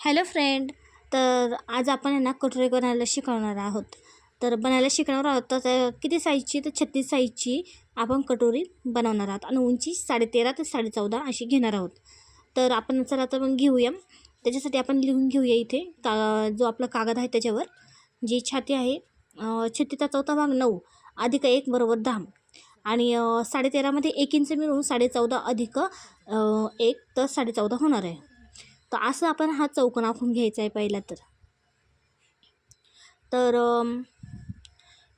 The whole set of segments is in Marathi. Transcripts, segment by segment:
हॅलो फ्रेंड तर आज आपण यांना ना कटोरी बनायला शिकवणार आहोत. तर बनायला शिकवणार आहोत तर किती साईजची तर छत्तीस साईजची आपण कटोरी बनवणार आहोत. आणि उंची साडेतेरा ते साडेचौदा अशी घेणार आहोत. तर आपण चला तर मग घेऊया. त्याच्यासाठी आपण लिहून घेऊया इथे. का जो आपला कागद आहे त्याच्यावर. जी छाती आहे छत्तीचा चौथा भाग नऊ अधिक एक बरोबर दहा. आणि साडेतेरामध्ये एक इंच मिळून साडेचौदा अधिक एक तर साडेचौदा होणार आहे. तर असं आपण हा चौकोन आखून घ्यायचा आहे पहिला तर. तर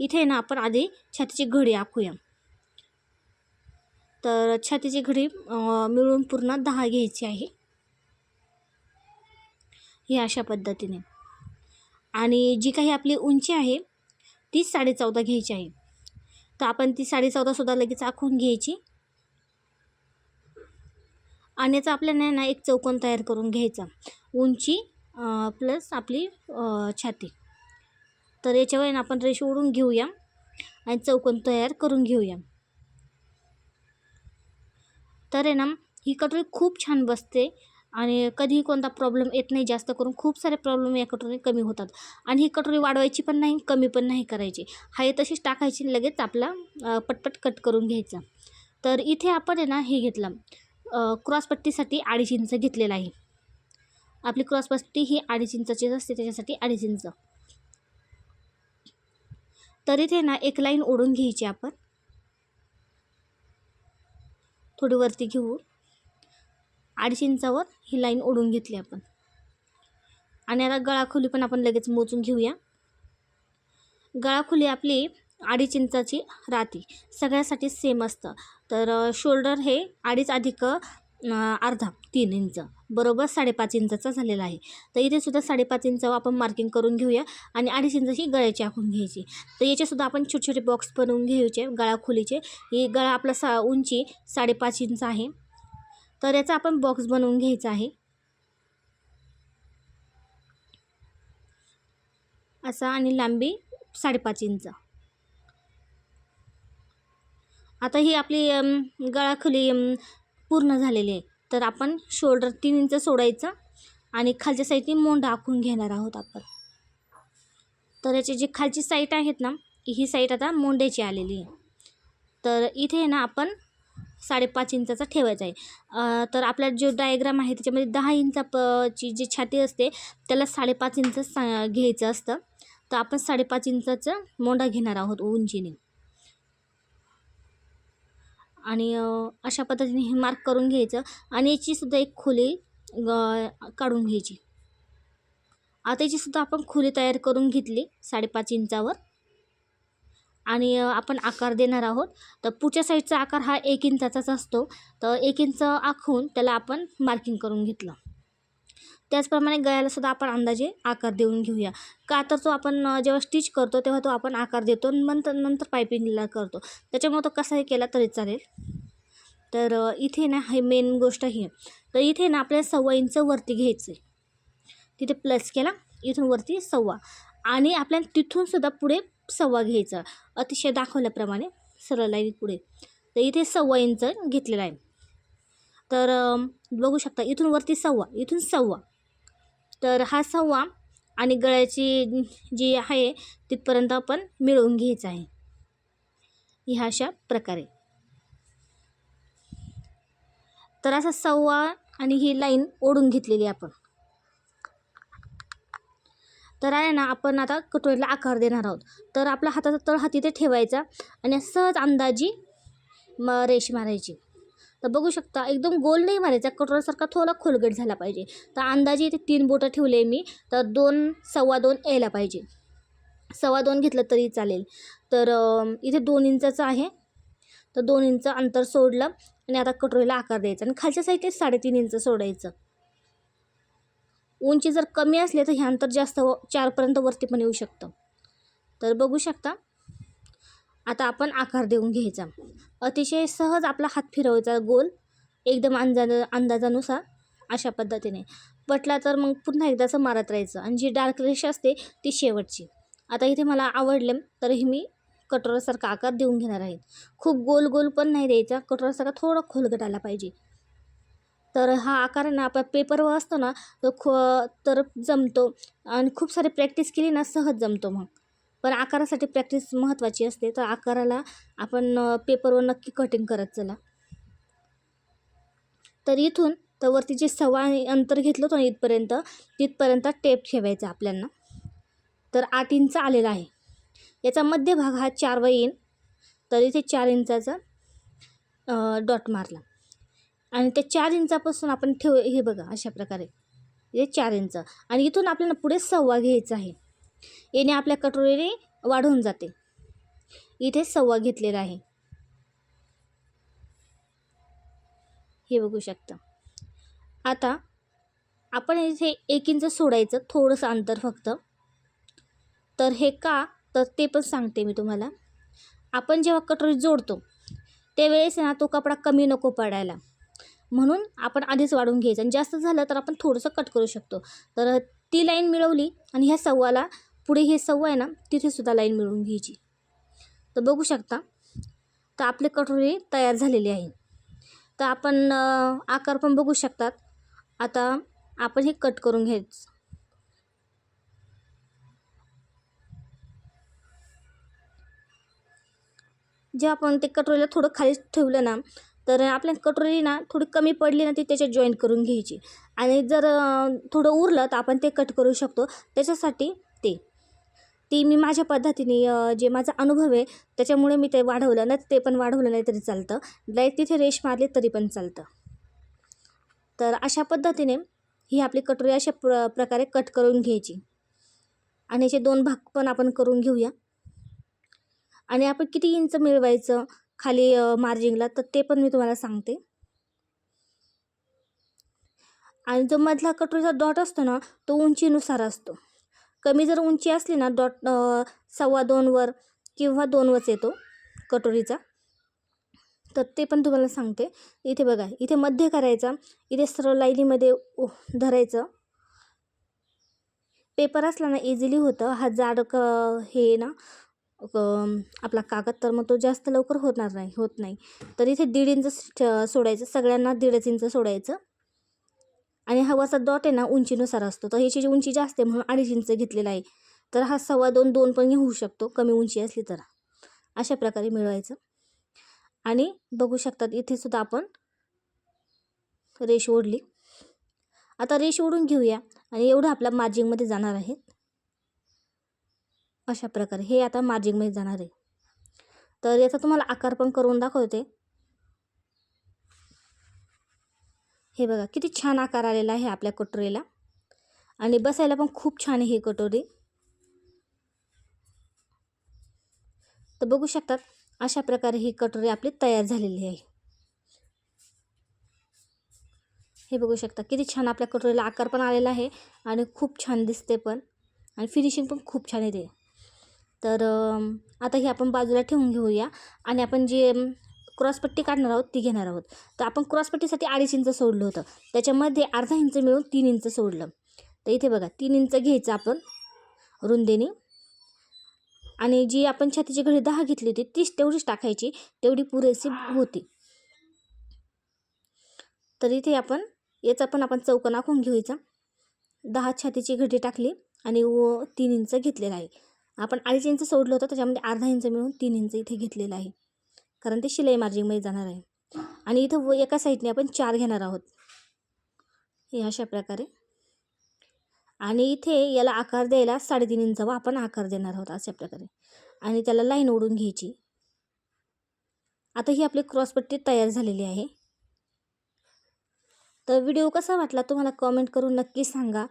इथे ना आपण आधी छातीची घडी आखूया. तर छातीची घडी मिळून पूर्ण दहा घ्यायची आहे. ही अशा पद्धतीने. आणि जी काही आपली उंची आहे ती साडेचौदा घ्यायची आहे. तर आपण ती साडेचौदासुद्धा लगेच आखून घ्यायची. आणि याचा आपल्याला ना एक चौकोन तयार करून घ्यायचा. उंची प्लस आपली छाती. तर याच्यावर ना आपण रेष ओढून घेऊया आणि चौकोन तयार करून घेऊया. तर आहे ना ही कटोरी खूप छान बसते आणि कधीही कोणता प्रॉब्लेम येत नाही जास्त करून खूप सारे प्रॉब्लेम या कटोरी कमी होतात. आणि ही कटोरी वाढवायची पण नाही कमी पण नाही करायची. हाय तशीच टाकायची लगेच आपला पटपट कट करून घ्यायचा. तर इथे आपण आहे ना हे घेतलं. क्रॉसपट्टीसाठी अडीच इंच घेतलेलं आहे. आपली क्रॉसपट्टी ही अडीच इंचाचीच असते त्याच्यासाठी अडीच इंच. तर इथे ना एक लाईन ओढून घ्यायची आपण. थोडी वरती घेऊ. अडीच इंचावर ही लाईन ओढून घेतली आपण. आणि आता गळाखोली पण आपण लगेच मोजून घेऊया. गळाखोली आपली अडीच इंचाची राहते. सगळ्यासाठी सेम असतं. तर शोल्डर हे अडीच अधिक अर्धा तीन इंच. बरोबर साडेपाच इंचाचा झालेला आहे. तर इथे सुद्धा साडेपाच इंच आपण मार्किंग करून घेऊया आणि अडीच इंच ही गळ्याची आखून घ्यायची. तर याचेसुद्धा आपण छोटे छोटे बॉक्स बनवून घ्यायचे गळा खोलीचे. ही गळा आपला सा उंची साडेपाच इंच आहे. तर याचा आपण बॉक्स बनवून घ्यायचा आहे. असा आणि लांबी साडेपाच इंच. आता ही आपली गळाखोली पूर्ण झालेली आहे. तर आपण शोल्डर तीन इंच सोडायचं आणि खालच्या साईडने मोंढा आखून घेणार आहोत आपण. तर याची जी खालची साईट आहेत ना ही साईट आता मोंड्याची आलेली आहे. तर इथे ना आपण साडेपाच इंचाचा ठेवायचा आहे. तर आपला जो डायग्राम आहे त्याच्यामध्ये दहा इंचा ची जी छाती असते त्याला साडेपाच इंच सा घ्यायचं असतं. तर आपण साडेपाच इंचाचं मोंडा घेणार आहोत उंचीने. आणि अशा पद्धतीने हे मार्क करून घ्यायचं आणि याचीसुद्धा एक खोली काढून घ्यायची. आता याचीसुद्धा आपण खोली तयार करून घेतली साडेपाच इंचावर. आणि आपण आकार देणार आहोत. तर पुढच्या साईडचा आकार हा एक इंचाचाच असतो. तर एक इंच आखून त्याला आपण मार्किंग करून घेतलं. त्याचप्रमाणे गळ्याला सुद्धा आपण अंदाजे आकार देऊन घेऊया. का तर तो आपण जेव्हा स्टिच करतो तेव्हा तो आपण आकार देतो नंतर नंतर पायपिंगला करतो. त्याच्यामुळे तो कसाही केला तरी चालेल. तर इथे ना हे मेन गोष्ट ही तर इथे ना आपल्याला सव्वा इंच वरती घ्यायचं आहे तिथे प्लस केला इथून वरती सव्वा. आणि आपल्याला तिथूनसुद्धा पुढे सव्वा घ्यायचा. अतिशय दाखवल्याप्रमाणे सरळ लाईन पुढे. तर इथे सव्वा इंच घेतलेला आहे. तर बघू शकता इथून वरती सव्वा इथून सव्वा. तर हा सव्वा आणि गळ्याची जी आहे तिथपर्यंत आपण मिळवून घ्यायचं आहे. ह्या अशा प्रकारे. तर असा सव्वा आणि ही लाईन ओढून घेतलेली आपण. तर आहे ना आपण आता कटोरीला आकार देणार आहोत. तर आपला हाताचा तळ हाती ते ठेवायचा आणि सहज अंदाजी म रेष मारायची. तर बघू शकता एकदम गोल नाही मारायचा कटोरासारखा थोडा खोलगट झाला पाहिजे. तर अंदाजे इथे तीन बोटं ठेवले मी तर दोन सव्वा दोन यायला पाहिजे. सव्वा दोन घेतलं तरी चालेल. तर इथे दोन इंचाचं आहे. तर दोन इंच अंतर सोडलं आणि आता कटोरीला आकार द्यायचा आणि खालच्या साईडने साडेतीन इंच सोडायचं. उंची जर कमी असली तर हे अंतर जास्त व चारपर्यंत वरती पण येऊ शकतं. तर बघू शकता आता आपण आकार देऊन घ्यायचा. अतिशय सहज आपला हात फिरवायचा. गोल एकदम अंदाज अंदाजानुसार अशा पद्धतीने. पटला तर मग पुन्हा एकदाचं मारत राहायचं. आणि जी डार्क रेष असते ती शेवटची. आता इथे मला आवडले तरीही मी कटोरासारखा आकार देऊन घेणार आहे. खूप गोल गोल पण नाही द्यायचा. कटोरासारखा थोडा खोलगट आला पाहिजे. तर हा आकार ना आपला पेपरवर असतो ना तो खो तर जमतो. आणि खूप सारी प्रॅक्टिस केली ना सहज जमतो मग. पण आकारासाठी प्रॅक्टिस महत्त्वाची असते. तर आकाराला आपण पेपरवर नक्की कटिंग करत चला. तर इथून तर वरती जे सव्वा अंतर घेतलं होतं इथपर्यंत तिथपर्यंत टेप ठेवायचा आपल्याला. तर आठ इंच आलेला आहे. याचा मध्यभाग हा चार येईन तर इथे चार इंचाचा डॉट मारला. आणि त्या चार इंचापासून आपण ठेव हे बघा अशा प्रकारे. हे चार इंच आणि इथून आपल्याला पुढे सव्वा घ्यायचा आहे. याने आपल्या कटोरीने वाढून जाते. इथे सव्वा घेतलेला आहे. हे बघू शकता. आता आपण इथे एक इंच सोडायचं थोडंसं अंतर फक्त. तर हे का? तर ते पण सांगते मी तुम्हाला. आपण जेव्हा कटोरी जोडतो त्यावेळेस ना तो कपडा कमी नको पडायला. म्हणून आपण आधीच वाढून घ्यायचं. आणि जास्त झालं तर आपण थोडंसं कट करू शकतो. तर ती लाईन मिळवली आणि ह्या सव्वाला पुढे हे सव्वा आहे ना तिथेसुद्धा लाईन मिळवून घ्यायची. तर बघू शकता तर आपले कटोरी तयार झालेली आहे. तर आपण आकार पण बघू शकतात. आता आपण हे कट करून घ्यायचं. जेव्हा आपण ते कटोरीला थोडं खाली ठेवलं ना तर आपल्या कटोरी ना थोडी कमी पडली ना ती त्याच्यात जॉईन करून घ्यायची. आणि जर थोडं उरलं तर आपण ते कट करू शकतो. त्याच्यासाठी ती मी माझ्या पद्धतीने जे माझा अनुभव आहे त्याच्यामुळे मी ते वाढवलं. नाही ते पण वाढवलं नाही तरी चालतं. लाइट तिथे रेश मारली तरी पण चालतं. तर अशा पद्धतीने ही आपली कटोरी अशा प्र प्रकारे कट करून घ्यायची. आणि याचे दोन भाग पण आपण करून घेऊया. आणि आपण किती इंच मिळवायचं खाली मार्जिंगला तर ते पण मी तुम्हाला सांगते. आणि जो मधला कटोरीचा डॉट असतो ना तो उंचीनुसार असतो. कमी जर उंची असली ना डॉट सव्वा दोनवर किंवा दोनवरच येतो कटोरीचा. तर ते पण तुम्हाला सांगते. इथे बघा इथे मध्य करायचा इथे सरळ लाईनीमध्ये उ- धरायचं. पेपर असला ना इझिली होतं. हा जाड क हे ना आपला कागद तर मग तो जास्त लवकर होणार नाही होत नाही. तर इथे दीड इंच सोडायचं सगळ्यांना दीडच इंच सोडायचं. आणि हा वरचा डॉट आहे ना उंचीनुसार असतो. तर ह्याची जी उंची जास्त आहे म्हणून अडीच इंच घेतलेला आहे. तर हा सव्वा दोन दोन पण घेऊ शकतो. कमी उंची असली तर. अशा प्रकारे मिळवायचं. आणि बघू शकतात इथे सुद्धा आपण रेश ओढली. आता रेश ओढून घेऊया. आणि एवढं आपल्या मार्जिंगमध्ये जाणार आहे. अशा प्रकारे. हे आता मार्जिंगमध्ये जाणार आहे. तर याचा तुम्हाला आकार पण करून दाखवते. हे बघा किती छान आकार आलेला आहे आपल्या कटोरीला. आणि बसायला पण खूप छान आहे ही कटोरी. तर बघू शकतात अशा प्रकारे ही कटोरी आपली तयार झालेली आहे. हे बघू शकता किती छान आपल्या कटोरीला आकार पण आलेला आहे आणि खूप छान दिसते पण. आणि फिनिशिंग पण खूप छान येते. तर आता ही आपण बाजूला ठेवून घेऊया. आणि आपण जे क्रॉसपट्टी काढणार आहोत ती घेणार आहोत. तर आपण क्रॉसपट्टीसाठी अडीच इंच सोडलं होतं. त्याच्यामध्ये अर्धा इंच मिळून तीन इंच सोडलं. तर इथे बघा तीन इंच घ्यायचं आपण रुंदीने. आणि जी आपण छातीची घडी दहा घेतली होती तीच तेवढीच टाकायची तेवढी पुरेशी होती. तर इथे आपण याचा पण आपण चौकन आखून घ्यायचा दहा छातीची घडी टाकली आणि व तीन इंच घेतलेला आहे. आपण अडीच इंच सोडलं होतं त्याच्यामध्ये अर्धा इंच मिळून तीन इंच इथे घेतलेलं आहे. कारण ते शिलाई मार्जिंगमध्ये जाणार आहे. आणि इथं व एका साईडने आपण चार घेणार आहोत. हे अशा प्रकारे. आणि इथे याला आकार द्यायला साडेतीन इंचावा आपण आकार देणार आहोत अशा प्रकारे. आणि त्याला लाईन ओढून घ्यायची. आता ही आपली क्रॉसपट्टी तयार झालेली आहे. तर व्हिडिओ कसा वाटला तुम्हाला कॉमेंट करून नक्की सांगा.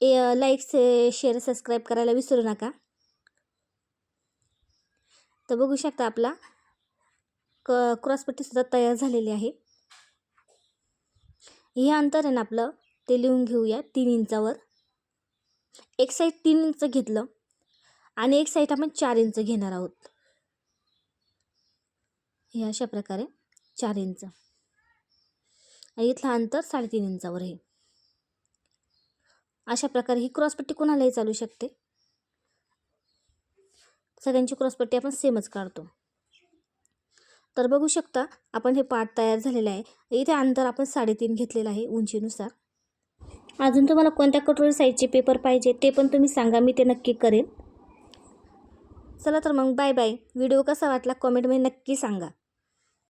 ए लाईक से शेअर सबस्क्राईब करायला विसरू नका. तर बघू शकता आपला क क्रॉसपट्टीसुद्धा तयार झालेली आहे. हे अंतर आहे ना आपलं ते लिहून घेऊया तीन इंचावर. एक साईड तीन इंच घेतलं आणि एक साईड आपण चार इंच घेणार आहोत. हे अशा प्रकारे चार इंच. आणि इथलं अंतर साडेतीन इंचावर आहे. अशा प्रकारे ही क्रॉसपट्टी कोणालाही चालू शकते. सगळ्यांची क्रॉसपट्टी आपण सेमच काढतो. तर बघू शकता आपण हे पाठ तयार झालेलं आहे. इथे अंतर आपण साडेतीन घेतलेलं आहे उंचीनुसार. अजून तुम्हाला कोणत्या कटोरी साईजचे पेपर पाहिजे ते पण तुम्ही सांगा मी ते नक्की करेन. चला तर मग बाय बाय व्हिडिओ कसा वाटला कॉमेंटमध्ये नक्की सांगा.